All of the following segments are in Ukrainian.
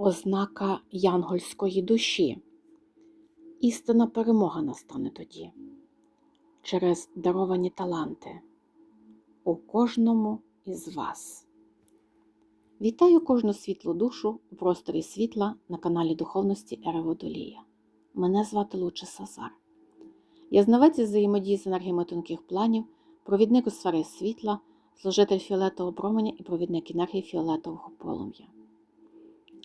ознака янгольської душі. Істинна перемога настане тоді через даровані таланти у кожному із вас. Вітаю кожну світлу душу у просторі світла на каналі Духовності Ери Водолія. Мене звати Луче Сазар. Я знавець взаємодії з енергіями тонких планів, провідник у сфері світла, служитель фіолетового променя і провідник енергії фіолетового полум'я.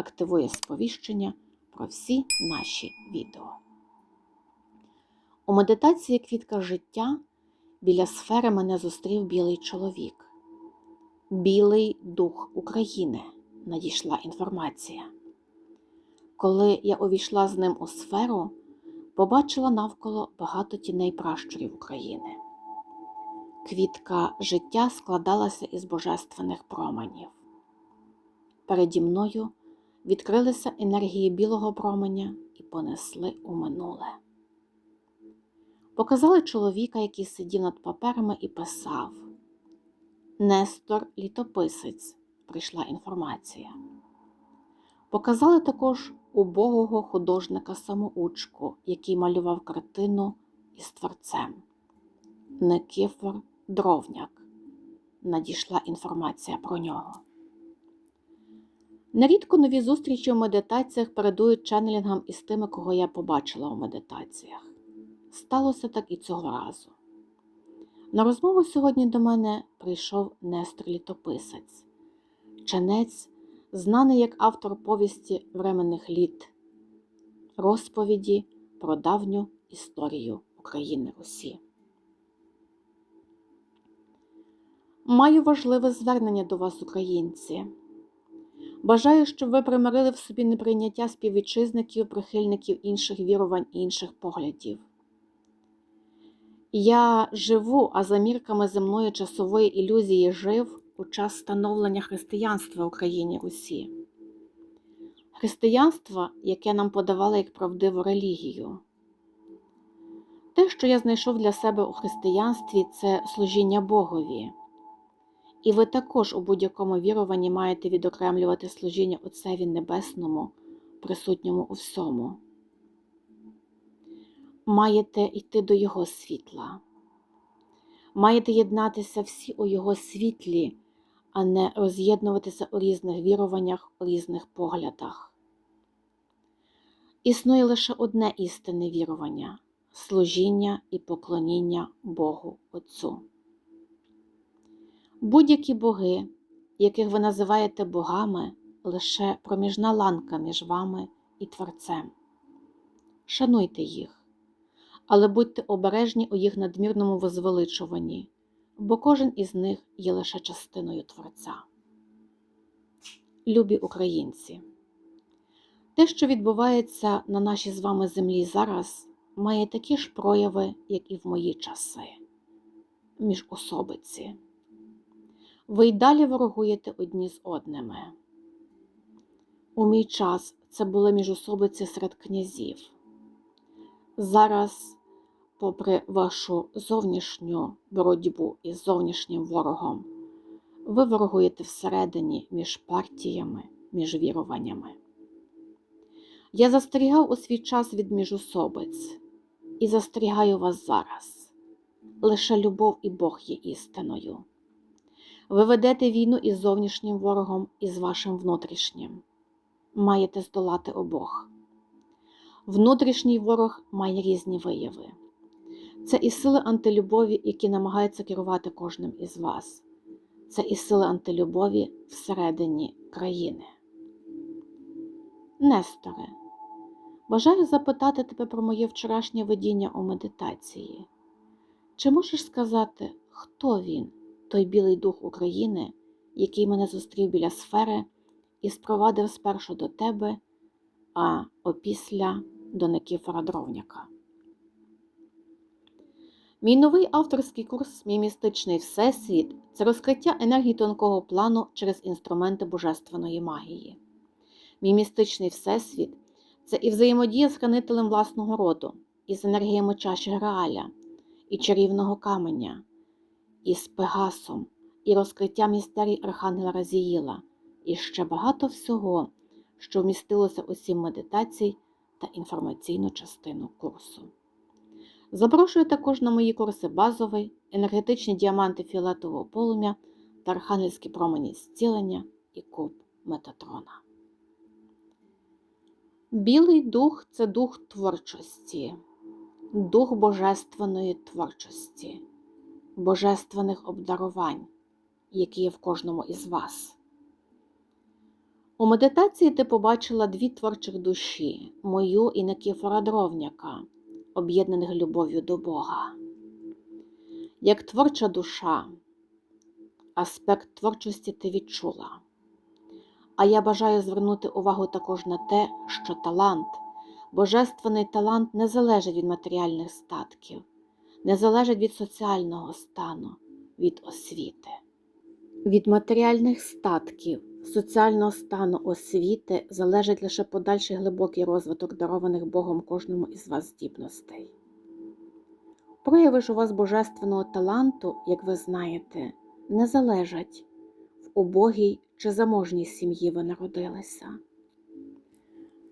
активує сповіщення про всі наші відео. У медитації Квітка життя біля сфери мене зустрів білий чоловік. Білий дух України надійшла інформація. Коли я увійшла з ним у сферу, побачила навколо багато тіней пращурів України. Квітка життя складалася із божественних променів. Переді мною відкрилися енергії білого променя і понесли у минуле. Показали чоловіка, який сидів над паперами і писав. Нестор літописець прийшла інформація. Показали також убогого художника самоучку, який малював картину із творцем. Никифор Дровняк. Надійшла інформація про нього. Нерідко нові зустрічі у медитаціях передують ченнелінгам із тими, кого я побачила у медитаціях. Сталося так і цього разу. На розмову сьогодні до мене прийшов Нестор Літописець, ченець, знаний як автор повісті временних літ, розповіді про давню історію України Русі. Маю важливе звернення до вас, українці. Бажаю, щоб ви примирили в собі неприйняття співвітчизників, прихильників інших вірувань і інших поглядів. Я живу, а за мірками земної часової ілюзії жив у час становлення християнства в Україні Русі. Християнство, яке нам подавало як правдиву релігію. Те, що я знайшов для себе у християнстві, це служіння Богові. І ви також у будь-якому віруванні маєте відокремлювати служіння Отцеві Небесному, присутньому у всьому. Маєте йти до Його світла. Маєте єднатися всі у Його світлі, а не роз'єднуватися у різних віруваннях, у різних поглядах. Існує лише одне істинне вірування служіння і поклоніння Богу Отцю. Будь-які боги, яких ви називаєте богами, лише проміжна ланка між вами і Творцем. Шануйте їх, але будьте обережні у їх надмірному возвеличуванні, бо кожен із них є лише частиною Творця. Любі українці, те, що відбувається на нашій з вами землі зараз, має такі ж прояви, як і в мої часи, міжособиці ви й далі ворогуєте одні з одними. У мій час це були міжособиці серед князів. Зараз, попри вашу зовнішню боротьбу із зовнішнім ворогом, ви ворогуєте всередині між партіями, між віруваннями. Я застерігав у свій час від міжособиць і застерігаю вас зараз. Лише любов і Бог є істиною. Ви ведете війну із зовнішнім ворогом і з вашим внутрішнім. Маєте здолати обох. Внутрішній ворог має різні вияви. Це і сили антилюбові, які намагаються керувати кожним із вас. Це і сили антилюбові всередині країни. Несторе, бажаю запитати тебе про моє вчорашнє видіння у медитації. Чи можеш сказати, хто він? Той білий дух України, який мене зустрів біля сфери і спровадив спершу до тебе, а опісля до Никифора Дровняка. Мій новий авторський курс Мій містичний всесвіт це розкриття енергії тонкого плану через інструменти божественної магії. Мій містичний всесвіт це і взаємодія з хранителем власного роду, і з енергіями чаші Грааля, і чарівного каменя, і з Пегасом, і розкриття містерій Архангела Разіїла, і ще багато всього, що вмістилося у сім медитацій та інформаційну частину курсу. Запрошую також на мої курси базовий, енергетичні діаманти фіолетового полум'я та архангельські промені зцілення і куб Метатрона. Білий дух це дух творчості, дух божественної творчості, божественних обдарувань, які є в кожному із вас. У медитації ти побачила дві творчих душі мою і Никифора Дровняка, об'єднаних любов'ю до Бога. Як творча душа, аспект творчості ти відчула. А я бажаю звернути увагу також на те, що талант, божественний талант не залежить від матеріальних статків, не залежить від соціального стану, від освіти. Від матеріальних статків, соціального стану освіти залежить лише подальший глибокий розвиток дарованих Богом кожному із вас здібностей. Прояви ж у вас божественного таланту, як ви знаєте, не залежать в убогій чи заможній сім'ї ви народилися.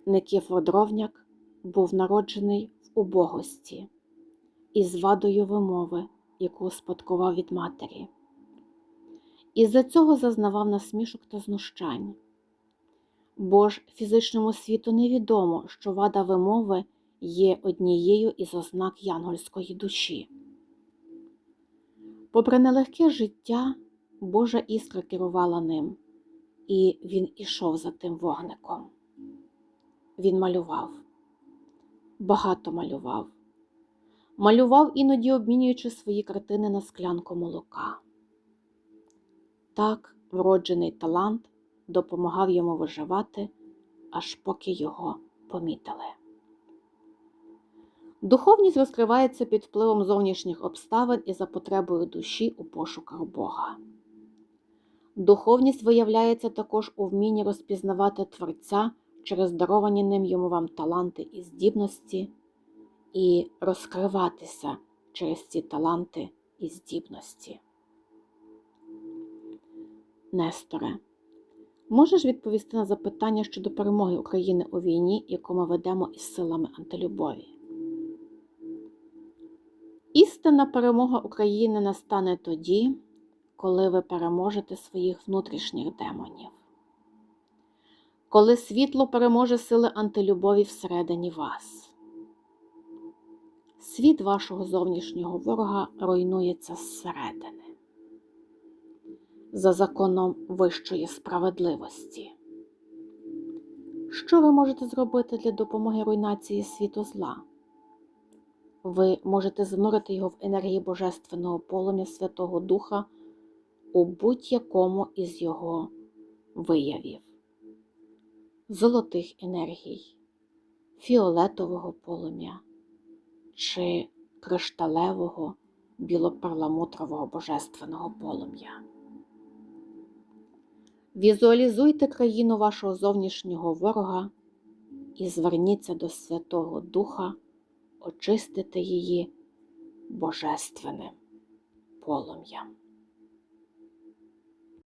Никифор Дровняк був народжений в убогості із вадою вимови, яку спадкував від матері. Із-за цього зазнавав насмішок та знущань. Бо ж фізичному світу невідомо, що вада вимови є однією із ознак янгольської душі. Попри нелегке життя, Божа іскра керувала ним, і він ішов за тим вогником. Він малював, багато малював, малював, іноді обмінюючи свої картини на склянку молока. Так вроджений талант допомагав йому виживати, аж поки його помітили. Духовність розкривається під впливом зовнішніх обставин і за потребою душі у пошуках Бога. Духовність виявляється також у вмінні розпізнавати Творця через даровані ним йому вам таланти і здібності, і розкриватися через ці таланти і здібності. Несторе, можеш відповісти на запитання щодо перемоги України у війні, яку ми ведемо із силами антилюбові? Істинна перемога України настане тоді, коли ви переможете своїх внутрішніх демонів, коли світло переможе сили антилюбові всередині вас. Світ вашого зовнішнього ворога руйнується зсередини за законом вищої справедливості. Що ви можете зробити для допомоги руйнації світу зла? Ви можете занурити його в енергії Божественного полум'я Святого Духа у будь-якому із його виявів, золотих енергій, фіолетового полум'я чи кришталевого білопарламутрового божественного полум'я. Візуалізуйте країну вашого зовнішнього ворога і зверніться до Святого Духа очистити її божественним полум'ям.